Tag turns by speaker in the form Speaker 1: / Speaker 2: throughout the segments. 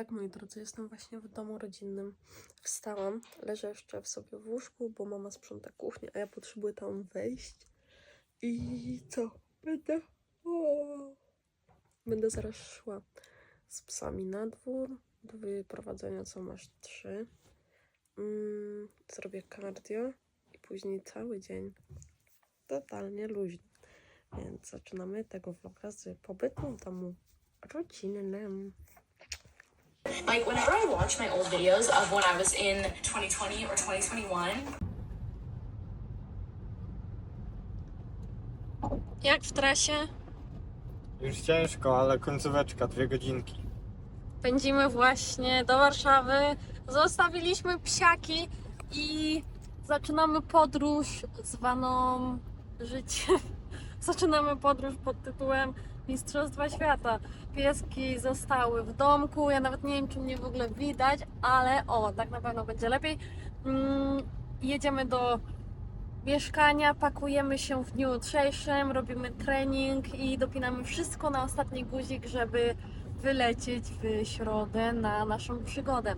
Speaker 1: tak, moi drodzy, jestem właśnie w domu rodzinnym. Wstałam, leżę jeszcze w sobie w łóżku, bo mama sprząta kuchnię, a ja potrzebuję tam wejść. I co? Będę... O, będę zaraz szła z psami na dwór. Do wyprowadzenia co masz trzy. Mm, zrobię cardio i później cały dzień totalnie luźny. Więc zaczynamy tego vloga z pobytu w domu rodzinnym.
Speaker 2: Like whenever I watch my old videos of when I was in 2020 or 2021,
Speaker 1: Jak w trasie?
Speaker 3: Już ciężko, ale końcóweczka, dwie godzinki.
Speaker 1: Pędzimy właśnie do Warszawy. Zostawiliśmy psiaki i zaczynamy podróż zwaną życie. Zaczynamy podróż pod tytułem Mistrzostwa Świata. Pieski zostały w domku. Ja nawet nie wiem, czy mnie w ogóle widać, ale o, tak na pewno będzie lepiej. Mm, jedziemy do mieszkania, pakujemy się w dniu jutrzejszym, robimy trening i dopinamy wszystko na ostatni guzik, żeby wylecieć w środę na naszą przygodę.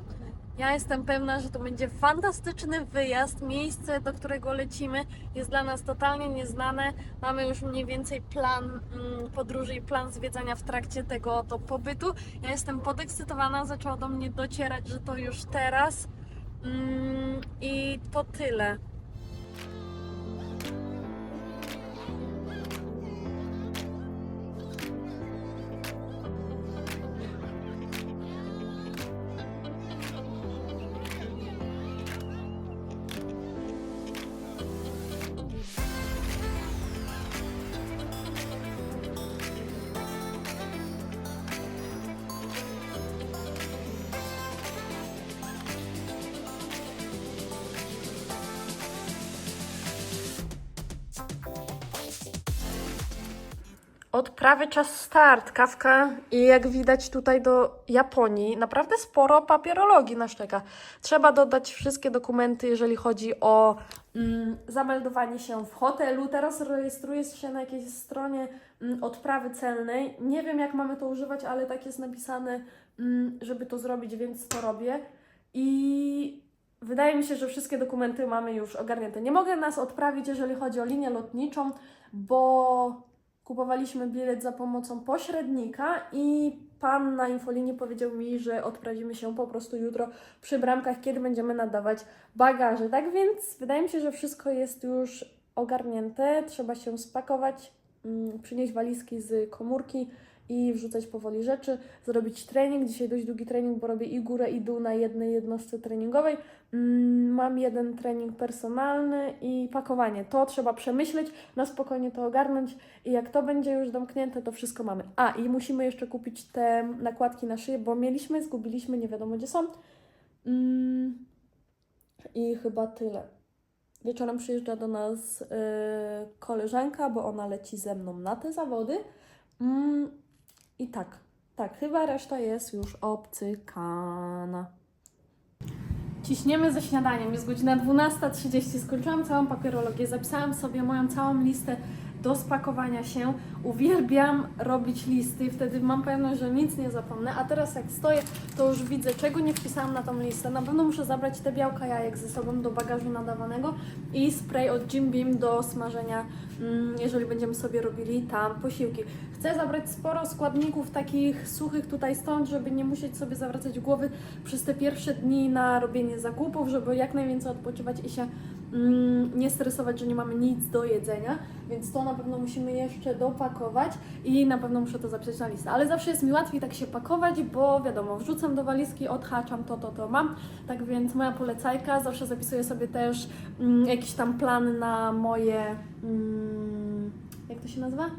Speaker 1: Ja jestem pewna, że to będzie fantastyczny wyjazd. Miejsce, do którego lecimy, jest dla nas totalnie nieznane. Mamy już mniej więcej plan mm, podróży i plan zwiedzania w trakcie tego oto pobytu. Ja jestem podekscytowana, zaczęło do mnie docierać, że to już teraz. Mm, I to tyle. Odprawy czas start, kawka i jak widać tutaj do Japonii naprawdę sporo papierologii nas czeka. Trzeba dodać wszystkie dokumenty, jeżeli chodzi o mm, zameldowanie się w hotelu. Teraz rejestruję się na jakiejś stronie mm, odprawy celnej. Nie wiem jak mamy to używać, ale tak jest napisane, mm, żeby to zrobić, więc to robię. I wydaje mi się, że wszystkie dokumenty mamy już ogarnięte. Nie mogę nas odprawić, jeżeli chodzi o linię lotniczą, bo kupowaliśmy bilet za pomocą pośrednika i pan na infolinii powiedział mi, że odprawimy się po prostu jutro przy bramkach, kiedy będziemy nadawać bagaże. Tak więc wydaje mi się, że wszystko jest już ogarnięte. Trzeba się spakować, mm, przynieść walizki z komórki i wrzucać powoli rzeczy, zrobić trening. Dzisiaj dość długi trening, bo robię i górę, i dół na jednej jednostce treningowej. Mm, Mam jeden trening personalny i pakowanie. To trzeba przemyśleć, na spokojnie to ogarnąć i jak to będzie już domknięte, to wszystko mamy. A i musimy jeszcze kupić te nakładki na szyję, bo mieliśmy, zgubiliśmy, nie wiadomo gdzie są. Mm, I chyba tyle. Wieczorem przyjeżdża do nas yy, koleżanka, bo ona leci ze mną na te zawody. Mm, I tak, tak, chyba reszta jest już obcykana. Ciśniemy ze śniadaniem. Jest godzina 12.30. Skończyłam całą papierologię, zapisałam sobie moją całą listę do spakowania się. Uwielbiam robić listy, wtedy mam pewność, że nic nie zapomnę. A teraz jak stoję, to już widzę, czego nie wpisałam na tą listę. Na pewno muszę zabrać te białka jajek ze sobą do bagażu nadawanego i spray od Jim Beam do smażenia, mm, jeżeli będziemy sobie robili tam posiłki. Chcę zabrać sporo składników takich suchych tutaj stąd, żeby nie musieć sobie zawracać głowy przez te pierwsze dni na robienie zakupów, żeby jak najwięcej odpoczywać i się nie stresować, że nie mamy nic do jedzenia, więc to na pewno musimy jeszcze dopakować i na pewno muszę to zapisać na listę. Ale zawsze jest mi łatwiej tak się pakować, bo wiadomo, wrzucam do walizki, odhaczam to, to, to mam. Tak więc moja polecajka, zawsze zapisuję sobie też mm, jakiś tam plan na moje, mm, jak to się nazywa?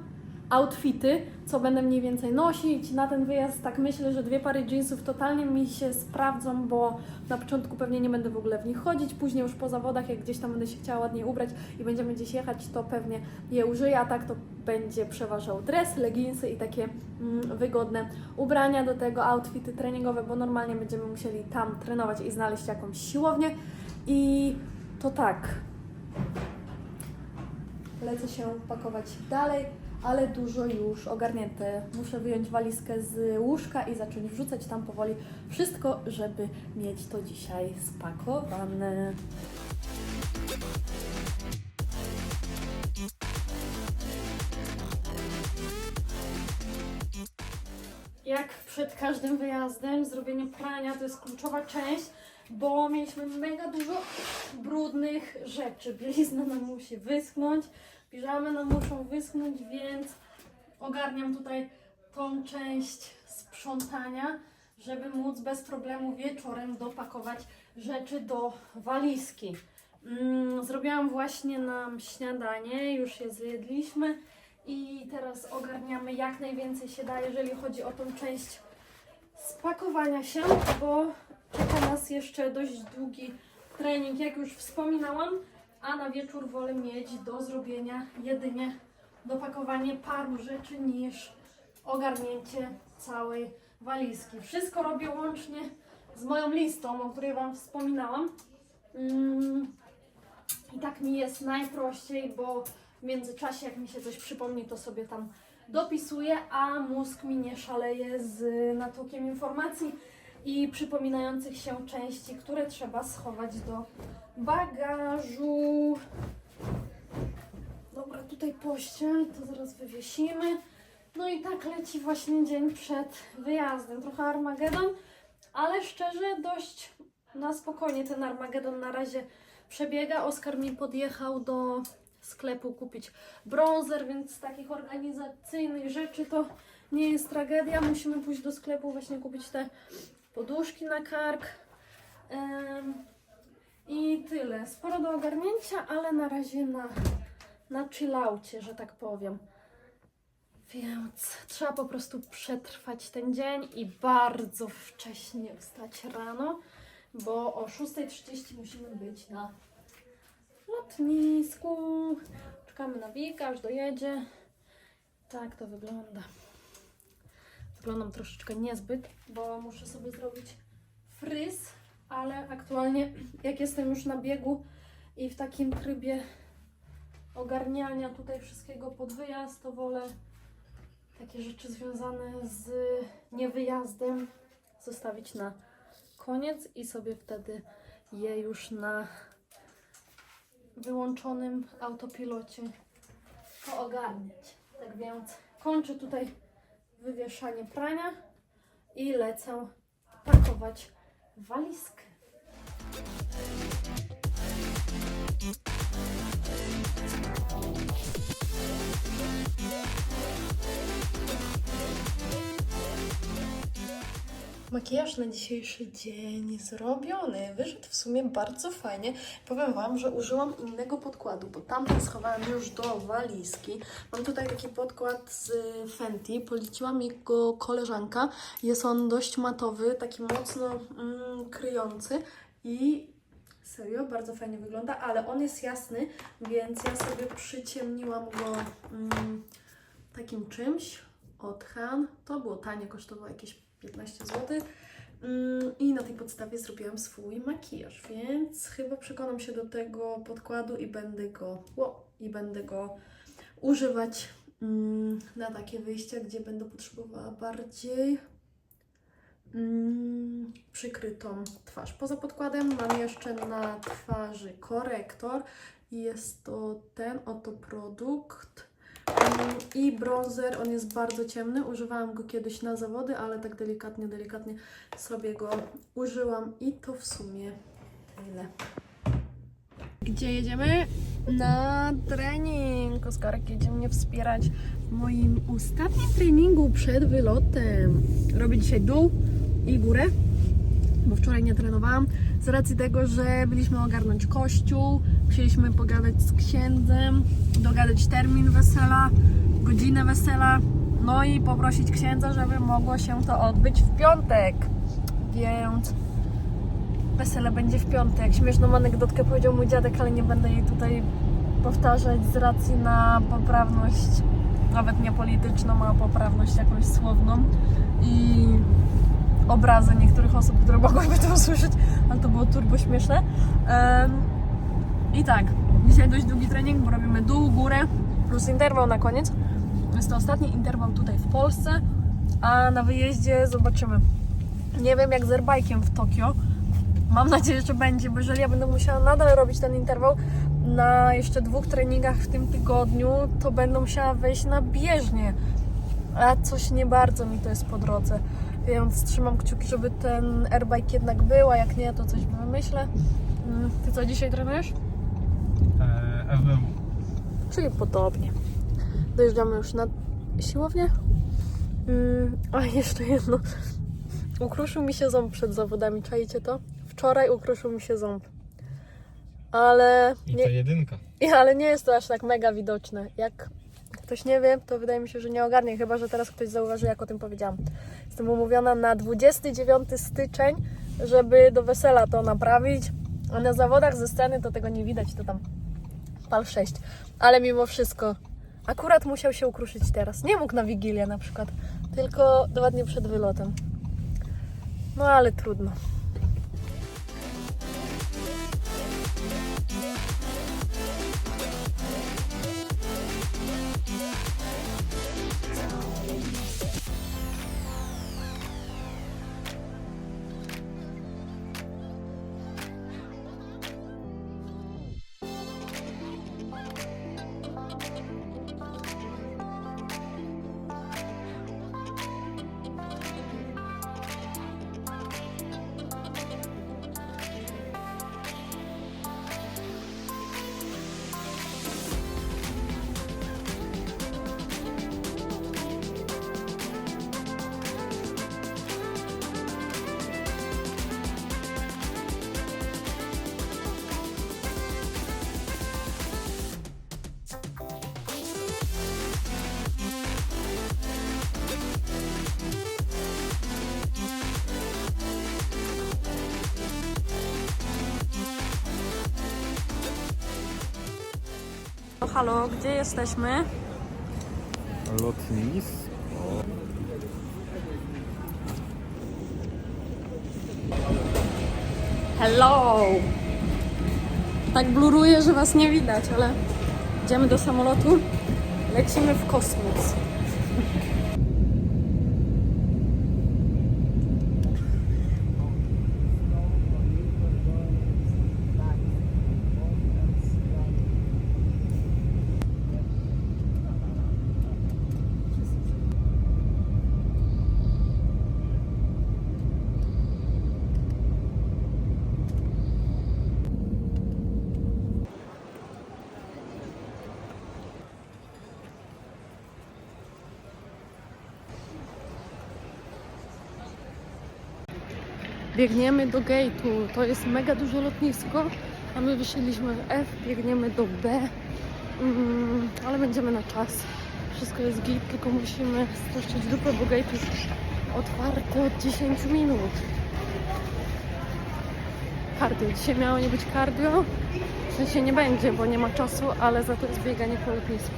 Speaker 1: Outfity, co będę mniej więcej nosić. Na ten wyjazd tak myślę, że dwie pary jeansów totalnie mi się sprawdzą, bo na początku pewnie nie będę w ogóle w nich chodzić, później już po zawodach, jak gdzieś tam będę się chciała ładnie ubrać i będziemy gdzieś jechać, to pewnie je użyję, a tak to będzie przeważał dres, leginsy i takie mm, wygodne ubrania do tego, outfity treningowe, bo normalnie będziemy musieli tam trenować i znaleźć jakąś siłownię i to tak, lecę się pakować dalej. Ale dużo już ogarnięte. Muszę wyjąć walizkę z łóżka i zacząć wrzucać tam powoli wszystko, żeby mieć to dzisiaj spakowane. Jak przed każdym wyjazdem, zrobienie prania to jest kluczowa część, bo mieliśmy mega dużo brudnych rzeczy. Bielizna nam musi wyschnąć, piżamy nam muszą wyschnąć, więc ogarniam tutaj tą część sprzątania, żeby móc bez problemu wieczorem dopakować rzeczy do walizki. Mm, zrobiłam właśnie nam śniadanie, już je zjedliśmy i teraz ogarniamy jak najwięcej się da, jeżeli chodzi o tą część spakowania się, bo czeka nas jeszcze dość długi trening, jak już wspominałam, a na wieczór wolę mieć do zrobienia jedynie dopakowanie paru rzeczy niż ogarnięcie całej walizki. Wszystko robię łącznie z moją listą, o której Wam wspominałam. Mm, I tak mi jest najprościej, bo w międzyczasie, jak mi się coś przypomni, to sobie tam dopisuję, a mózg mi nie szaleje z natłokiem informacji i przypominających się części, które trzeba schować do bagażu. Dobra, tutaj pościel, to zaraz wywiesimy. No i tak leci właśnie dzień przed wyjazdem. Trochę Armagedon, ale szczerze dość na spokojnie ten Armagedon na razie przebiega. Oskar mi podjechał do sklepu kupić bronzer, więc z takich organizacyjnych rzeczy to nie jest tragedia. Musimy pójść do sklepu właśnie kupić te poduszki na kark. I tyle. Sporo do ogarnięcia, ale na razie na, na chillaucie, że tak powiem. Więc trzeba po prostu przetrwać ten dzień i bardzo wcześnie wstać rano, bo o 6.30 musimy być na lotnisku. Czekamy na Wika, aż dojedzie. Tak to wygląda. Wyglądam troszeczkę niezbyt, bo muszę sobie zrobić fryz, ale aktualnie jak jestem już na biegu i w takim trybie ogarniania tutaj wszystkiego pod wyjazd, to wolę takie rzeczy związane z niewyjazdem zostawić na koniec i sobie wtedy je już na wyłączonym autopilocie poogarniać. Tak więc kończę tutaj wywieszanie prania i lecę pakować walizkę. Makijaż na dzisiejszy dzień zrobiony. Wyszedł w sumie bardzo fajnie. Powiem Wam, że użyłam innego podkładu, bo tamten schowałam już do walizki. Mam tutaj taki podkład z Fenty. Policiła mi go koleżanka. Jest on dość matowy, taki mocno mm, kryjący i serio bardzo fajnie wygląda, ale on jest jasny, więc ja sobie przyciemniłam go mm, takim czymś od Han. To było tanie, kosztowało jakieś 15 zł. Mm, I na tej podstawie zrobiłam swój makijaż, więc chyba przekonam się do tego podkładu i będę go, i będę go używać mm, na takie wyjścia, gdzie będę potrzebowała bardziej mm, przykrytą twarz. Poza podkładem mam jeszcze na twarzy korektor jest to ten oto produkt. I bronzer, on jest bardzo ciemny. Używałam go kiedyś na zawody, ale tak delikatnie, delikatnie sobie go użyłam i to w sumie tyle. Gdzie jedziemy? Na trening. Oskarek jedzie mnie wspierać w moim ostatnim treningu przed wylotem. Robię dzisiaj dół i górę, bo wczoraj nie trenowałam. Z racji tego, że byliśmy ogarnąć kościół, chcieliśmy pogadać z księdzem, dogadać termin wesela, godzinę wesela, no i poprosić księdza, żeby mogło się to odbyć w piątek. Więc wesele będzie w piątek. Śmieszną anegdotkę powiedział mój dziadek, ale nie będę jej tutaj powtarzać z racji na poprawność, nawet nie polityczną, a poprawność jakąś słowną i obrazę niektórych osób, które mogłyby to usłyszeć, ale to było turbo śmieszne. I tak, dzisiaj dość długi trening, bo robimy dół, górę plus interwał na koniec. Jest to ostatni interwał tutaj w Polsce, a na wyjeździe zobaczymy. Nie wiem jak z airbike'iem w Tokio. Mam nadzieję, że będzie, bo jeżeli ja będę musiała nadal robić ten interwał na jeszcze dwóch treningach w tym tygodniu, to będę musiała wejść na bieżnię. A coś nie bardzo mi to jest po drodze. Więc trzymam kciuki, żeby ten airbike jednak był, a jak nie, to coś wymyślę. Mm, Ty co dzisiaj trenujesz?
Speaker 3: Eee, FBU.
Speaker 1: Czyli podobnie. Dojeżdżamy już na siłownię. Mm, a jeszcze jedno. Ukruszył mi się ząb przed zawodami, czajcie to? Wczoraj ukruszył mi się ząb. Ale
Speaker 3: I
Speaker 1: nie,
Speaker 3: to jedynka.
Speaker 1: ale nie jest to aż tak mega widoczne. Jak ktoś nie wie, to wydaje mi się, że nie ogarnie, chyba że teraz ktoś zauważy, jak o tym powiedziałam. Jestem umówiona na 29 styczeń, żeby do wesela to naprawić. A na zawodach ze sceny to tego nie widać, to tam pal 6. Ale mimo wszystko, akurat musiał się ukruszyć teraz. Nie mógł na Wigilię na przykład, tylko dwa dni przed wylotem. No ale trudno. Halo, gdzie jesteśmy?
Speaker 3: Lotnisko.
Speaker 1: Hello! Tak bluruje, że was nie widać, ale idziemy do samolotu. Lecimy w kosmos. Biegniemy do gate'u. To jest mega duże lotnisko, a my wysiedliśmy w F, biegniemy do B. Mm, ale będziemy na czas. Wszystko jest git, tylko musimy streszczyć dupę, bo gate jest otwarty od 10 minut. Cardio. Dzisiaj miało nie być cardio. W sensie nie będzie, bo nie ma czasu, ale za to jest bieganie po lotnisku.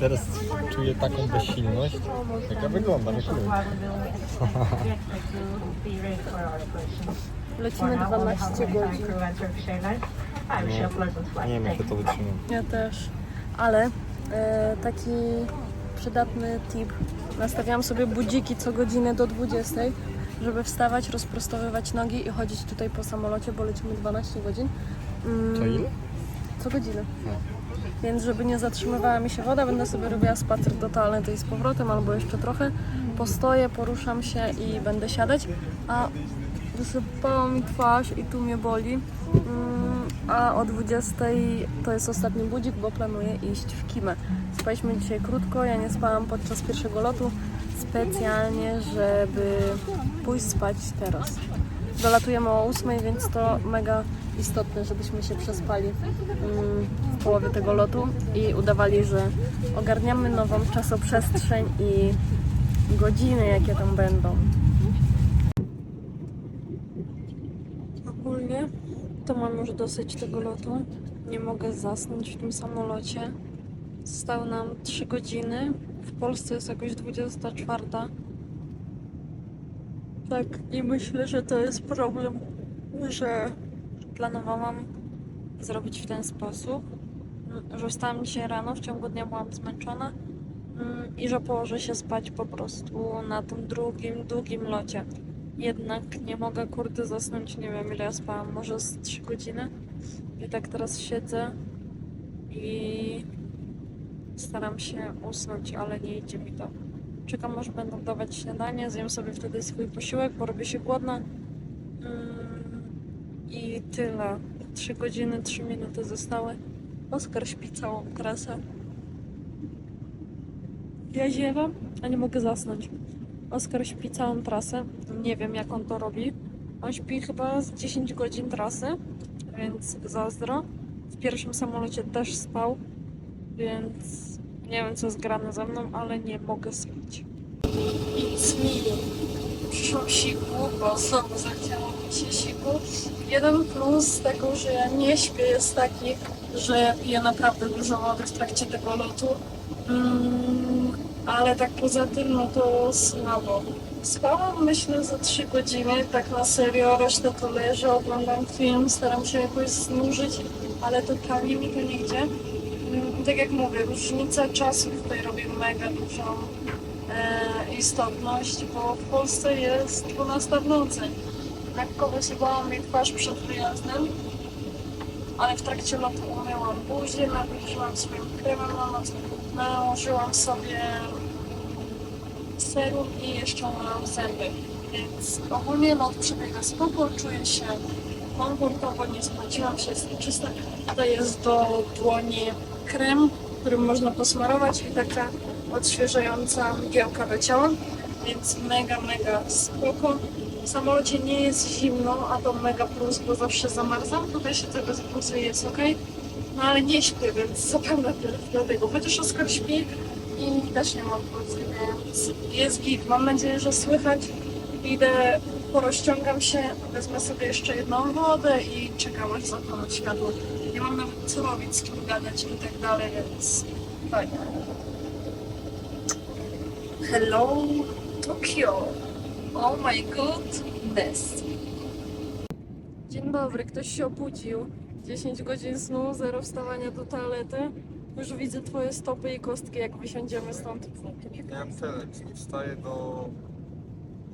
Speaker 3: Teraz czuję taką bezsilność, jak ja wyglądam.
Speaker 4: Operations.
Speaker 1: Lecimy 12 godzin.
Speaker 4: Flight.
Speaker 3: Nie wiem, jak to wytrzymam.
Speaker 1: Ja też. Ale e, taki przydatny tip. Nastawiałam sobie budziki co godzinę do 20, żeby wstawać, rozprostowywać nogi i chodzić tutaj po samolocie, bo lecimy 12 godzin. Mm,
Speaker 3: To ile?
Speaker 1: Co godzinę. Więc żeby nie zatrzymywała mi się woda, będę sobie robiła spacer do toalety i z powrotem, albo jeszcze trochę. Postoję, poruszam się i będę siadać. A wysypała mi twarz i tu mnie boli. Mm, A o 20 to jest ostatni budzik, bo planuję iść w Kimę. Spaliśmy dzisiaj krótko, ja nie spałam podczas pierwszego lotu specjalnie, żeby pójść spać teraz. Dolatujemy o 8, więc to mega istotne, żebyśmy się przespali mm, w połowie tego lotu i udawali, że ogarniamy nową czasoprzestrzeń i godziny, jakie tam będą. Ogólnie to mam już dosyć tego lotu. Nie mogę zasnąć w tym samolocie. Zostały nam 3 godziny. W Polsce jest jakoś 24. Tak, i myślę, że to jest problem, że planowałam zrobić w ten sposób, mm, że wstałam dzisiaj rano, w ciągu dnia byłam zmęczona mm, i że położę się spać po prostu na tym drugim, długim locie. Jednak nie mogę kurde zasnąć, nie wiem ile ja spałam, może z 3 godziny. I tak teraz siedzę i staram się usnąć, ale nie idzie mi to. Czekam aż będą dawać śniadanie, zjem sobie wtedy swój posiłek, bo robię się głodna. Tyle. 3 godziny, 3 minuty zostały. Oskar śpi całą trasę. Ja ziewam, a nie mogę zasnąć. Oskar śpi całą trasę. Nie wiem jak on to robi. On śpi chyba z 10 godzin trasy, więc zazdro. W pierwszym samolocie też spał, więc nie wiem co jest grane ze mną, ale nie mogę spać. It's me. Przyszłam siku, bo znowu zachciało mi się siku. Jeden plus tego, że ja nie śpię jest taki, że piję naprawdę dużo wody w trakcie tego lotu. Mm, ale tak poza tym, no to słabo. Spałam myślę za 3 godziny, tak na serio, resztę to leżę, oglądam film, staram się jakoś znużyć, ale totalnie mi to nie idzie. Mm, Tak jak mówię, różnica czasu tutaj robi mega dużą istotność, bo w Polsce jest 12 w nocy. Lekko wysypałam mi twarz przed wyjazdem, ale w trakcie lotu umyłam buzię, nawilżyłam swoim kremem na noc, nałożyłam sobie serum i jeszcze umyłam zęby. Więc ogólnie lot przebiega spoko, czuję się komfortowo, nie spłaciłam się, jest czyste. Tutaj jest do dłoni krem, którym można posmarować i taka odświeżająca mgiełka do ciała, więc mega, mega spoko. W samolocie nie jest zimno, a to mega plus, bo zawsze zamarzam. Tutaj bez bluzy i jest ok. No ale nie śpię, więc zapewne dlatego. Chociaż Oskar śpi i też nie mam bluzy, więc jest git. Mam nadzieję, że słychać. Idę, porozciągam się, wezmę sobie jeszcze jedną wodę i czekam aż zapalę światło. Nie mam nawet co robić, z kim gadać i tak dalej, więc fajnie. Hello Tokyo. Oh my goodness. Dzień dobry, ktoś się obudził. 10 godzin snu, zero wstawania do toalety. Już widzę twoje stopy i kostki, jak wysiądziemy stąd.
Speaker 3: Miałem telex i wstaję do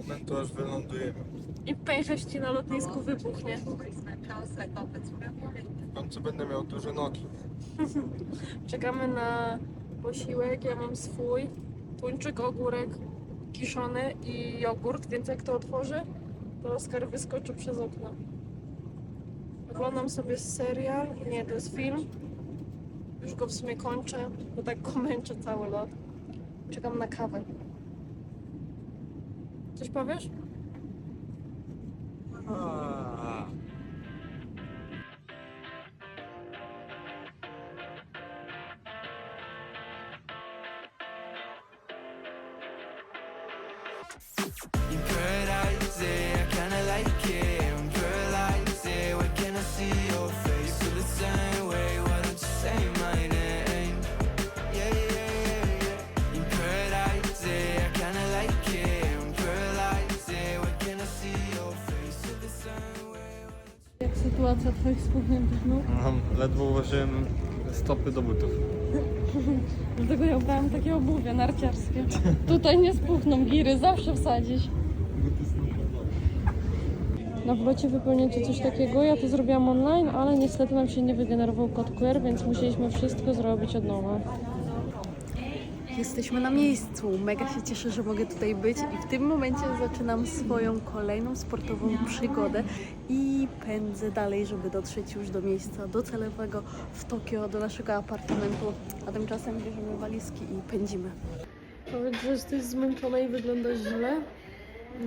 Speaker 3: momentu, aż wylądujemy.
Speaker 1: I pęcherz ci na lotnisku wybuchnie.
Speaker 3: W końcu będę miał duże nogi.
Speaker 1: Czekamy na posiłek, ja mam swój. Tuńczyk, ogórek kiszony i jogurt, więc jak to otworzy, to Oskar wyskoczy przez okno. Oglądam sobie serial, nie, to jest film. Już go w sumie kończę, bo tak go męczę cały lot. Czekam na kawę. Coś powiesz?
Speaker 5: In
Speaker 1: Sytuacja twoich spuchniętych nóg?
Speaker 3: Mam, ledwo ułożyłem stopy do butów.
Speaker 1: Dlatego ja ubrałam takie obuwie narciarskie. Tutaj nie spuchną giry, zawsze wsadzisz. Na wlocie wypełnicie coś takiego, ja to zrobiłam online, ale niestety nam się nie wygenerował kod QR, więc musieliśmy wszystko zrobić od nowa. Jesteśmy na miejscu. Mega się cieszę, że mogę tutaj być i w tym momencie zaczynam swoją kolejną sportową przygodę i pędzę dalej, żeby dotrzeć już do miejsca docelowego w Tokio, do naszego apartamentu. A tymczasem bierzemy walizki i pędzimy. Powiedz, że jesteś zmęczona i wyglądasz źle,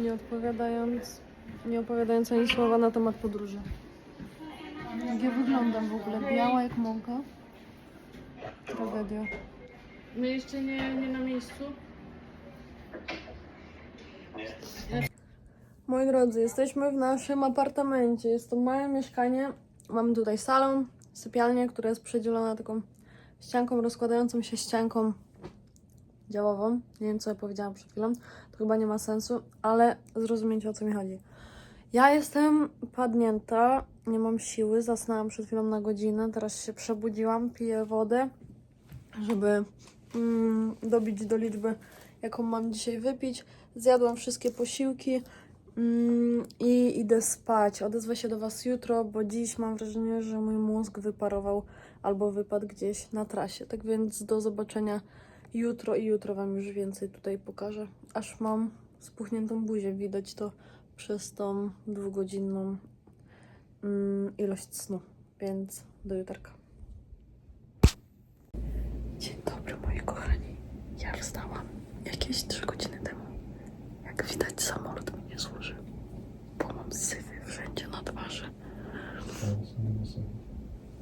Speaker 1: nie odpowiadając, nie opowiadając ani słowa na temat podróży. Jak ja wyglądam w ogóle? Biała jak mąka. Tragedia.
Speaker 6: My jeszcze nie, nie na miejscu.
Speaker 1: Moi drodzy, jesteśmy w naszym apartamencie. Jest to małe mieszkanie. Mamy tutaj salon, sypialnię, która jest przedzielona taką ścianką, rozkładającą się ścianką działową. Nie wiem, co ja powiedziałam przed chwilą. To chyba nie ma sensu, ale zrozumiecie, o co mi chodzi. Ja jestem padnięta, nie mam siły, zasnęłam przed chwilą na godzinę, teraz się przebudziłam, piję wodę, żeby mm, dobić do liczby, jaką mam dzisiaj wypić. Zjadłam wszystkie posiłki mm, i idę spać. Odezwę się do Was jutro, bo dziś mam wrażenie, że mój mózg wyparował albo wypadł gdzieś na trasie. Tak więc do zobaczenia jutro i jutro Wam już więcej tutaj pokażę. Aż mam spuchniętą buzię, widać to przez tą dwugodzinną mm, ilość snu. Więc do jutarka. Dzień dobry moi kochani. Ja wstałam jakieś 3 godziny temu. Jak widać samolot mi nie służy, bo mam syfy wszędzie na twarzy.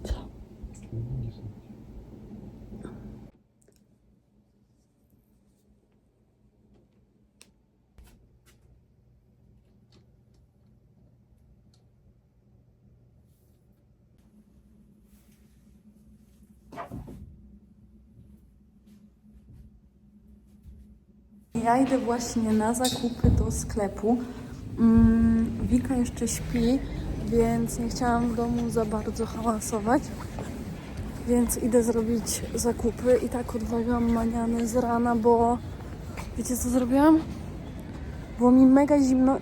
Speaker 1: Co? Ja idę właśnie na zakupy do sklepu. Mm, Wika jeszcze śpi, więc nie chciałam w domu za bardzo hałasować. Więc idę zrobić zakupy i tak odważyłam maniany z rana, bo wiecie co zrobiłam? Było mi mega zimno.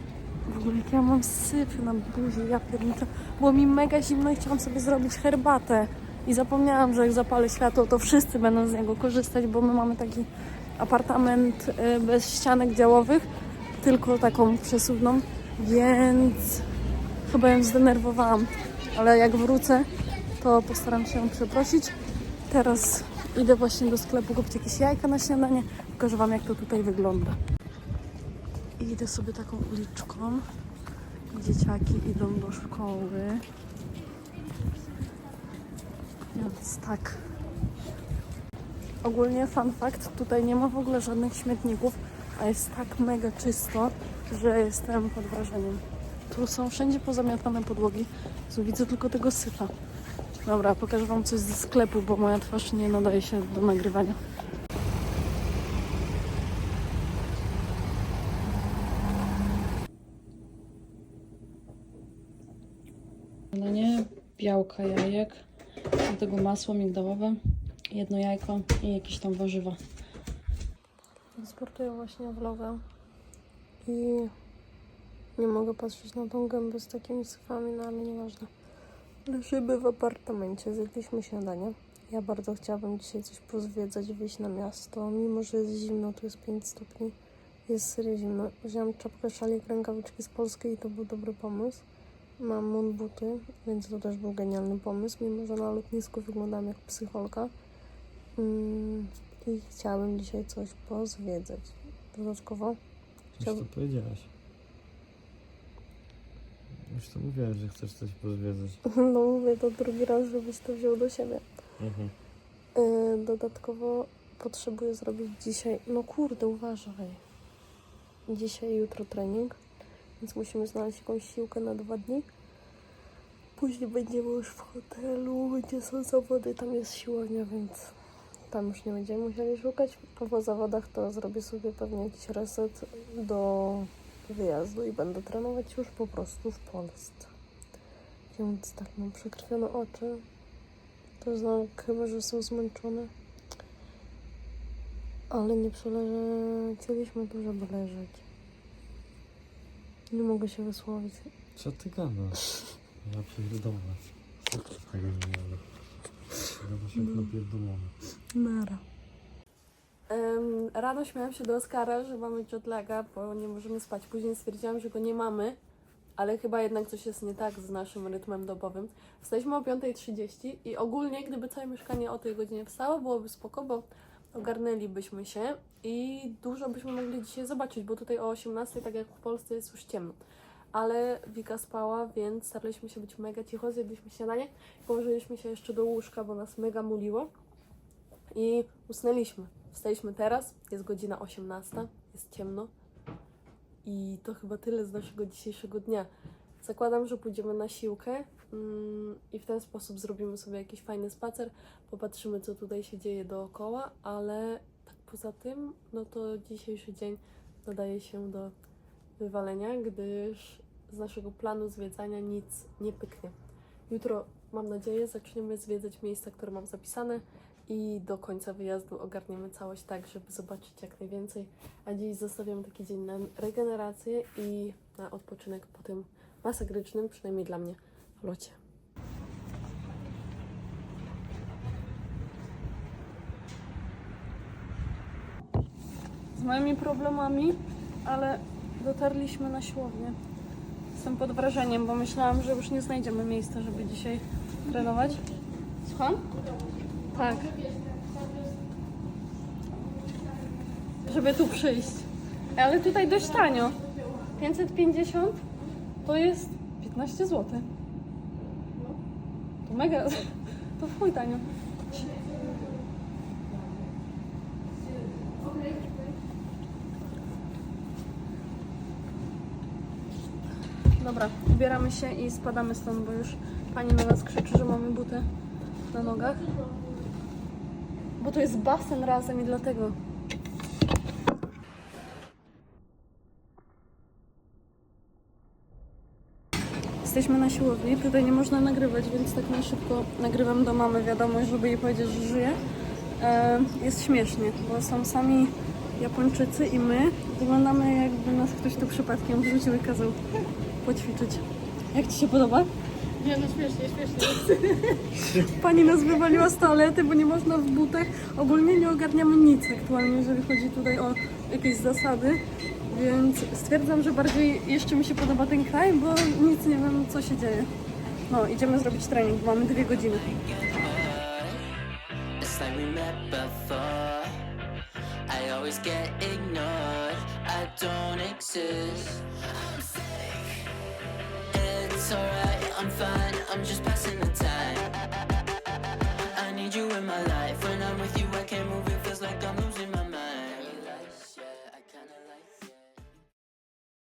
Speaker 1: W ogóle ja mam syfy na buzi, ja pierniczę. Było mi mega zimno i chciałam sobie zrobić herbatę. I zapomniałam, że jak zapalę światło, to wszyscy będą z niego korzystać, bo my mamy taki apartament y, bez ścianek działowych, tylko taką przesuwną, więc chyba ją zdenerwowałam. Ale jak wrócę, to postaram się ją przeprosić. Teraz idę właśnie do sklepu kupić jakieś jajka na śniadanie. Pokażę Wam, jak to tutaj wygląda. I idę sobie taką uliczką. Dzieciaki idą do szkoły. Więc tak. Ogólnie fun fact, tutaj nie ma w ogóle żadnych śmietników, a jest tak mega czysto, że jestem pod wrażeniem. Tu są wszędzie pozamiatane podłogi, tu widzę tylko tego syfa. Dobra, pokażę wam coś ze sklepu, bo moja twarz nie nadaje się do nagrywania. No nie, białka jajek, do tego masło migdałowe, jedno jajko i jakieś tam warzywa. Sportuję właśnie vlogę i nie mogę patrzeć na tą gębę z takimi syfami, no ale nieważne. Leżymy w apartamencie, zjedliśmy śniadanie. Ja bardzo chciałabym dzisiaj coś pozwiedzać, wyjść na miasto, mimo że jest zimno, tu jest 5 stopni. Jest serio zimno. Wziąłam czapkę, szalik, rękawiczki z Polski i to był dobry pomysł. Mam moon buty, więc to też był genialny pomysł, mimo że na lotnisku wyglądam jak psycholka. Mm, I chciałabym dzisiaj coś pozwiedzać. Dodatkowo
Speaker 3: Już
Speaker 1: Chciałbym-
Speaker 3: to powiedziałaś. Już to mówiłaś, że chcesz coś pozwiedzać.
Speaker 1: No mówię to drugi raz, żebyś to wziął do siebie.
Speaker 3: Mhm.
Speaker 1: Yy, dodatkowo potrzebuję zrobić dzisiaj. No kurde, uważaj. Dzisiaj i jutro trening, więc musimy znaleźć jakąś siłkę na dwa dni. Później będziemy już w hotelu, gdzie są zawody, tam jest siłownia, więc tam już nie będziemy musieli szukać. Po zawodach to zrobię sobie pewnie jakiś reset do wyjazdu i będę trenować już po prostu w Polsce. Więc tak, mam przekrwione oczy. To znak chyba, że są zmęczone. Ale nie przelecieliśmy tu, żeby leżeć. Nie mogę się wysłowić.
Speaker 3: Co ty gadasz? Ja pierdolę. Co to tego nie mamy? Gadasz jak napierdolony.
Speaker 1: Nara. Rano śmiałam się do Oskara, że mamy jetlaga, bo nie możemy spać. Później stwierdziłam, że go nie mamy, ale chyba jednak coś jest nie tak z naszym rytmem dobowym. Wstaliśmy o 5.30 i ogólnie, gdyby całe mieszkanie o tej godzinie wstało, byłoby spoko, bo ogarnęlibyśmy się i dużo byśmy mogli dzisiaj zobaczyć, bo tutaj o 18.00, tak jak w Polsce, jest już ciemno. Ale Wika spała, więc staraliśmy się być mega cicho, zjedliśmy śniadanie, położyliśmy się jeszcze do łóżka, bo nas mega muliło i usnęliśmy. Wstaliśmy teraz, jest godzina 18, jest ciemno i to chyba tyle z naszego dzisiejszego dnia. Zakładam, że pójdziemy na siłkę mm, i w ten sposób zrobimy sobie jakiś fajny spacer, popatrzymy co tutaj się dzieje dookoła, ale tak poza tym, no to dzisiejszy dzień nadaje się do wywalenia, gdyż z naszego planu zwiedzania nic nie pyknie. Jutro, mam nadzieję, zaczniemy zwiedzać miejsca, które mam zapisane i do końca wyjazdu ogarniemy całość tak, żeby zobaczyć jak najwięcej. A dziś zostawiam taki dzień na regenerację i na odpoczynek po tym masakrycznym, przynajmniej dla mnie, locie. Z moimi problemami, ale dotarliśmy na siłownię. Jestem pod wrażeniem, bo myślałam, że już nie znajdziemy miejsca, żeby dzisiaj trenować. Słucham? Tak. Żeby tu przyjść. Ale tutaj dość tanio. 550 to jest 15 zł. To mega. To w chuj tanio. Dobra, ubieramy się i spadamy stąd, bo już pani na nas krzyczy, że mamy buty na nogach. Bo to jest basen razem i dlatego. Jesteśmy na siłowni, tutaj nie można nagrywać, więc tak na szybko nagrywam do mamy wiadomość, żeby jej powiedzieć, że żyje. E, jest śmiesznie, bo są sami Japończycy i my. Wyglądamy jakby nas ktoś tu przypadkiem wrzucił i kazał poćwiczyć. Jak Ci się podoba?
Speaker 6: Nie no śmiesznie, śmiesznie.
Speaker 1: Pani nas wywaliła z toalety, bo nie można w butach. Ogólnie nie ogarniamy nic aktualnie, jeżeli chodzi tutaj o jakieś zasady. Więc stwierdzam, że bardziej jeszcze mi się podoba ten kraj, bo nic nie wiem co się dzieje. No, idziemy zrobić trening, mamy dwie godziny.
Speaker 5: It's alright fine, I'm just passing the time.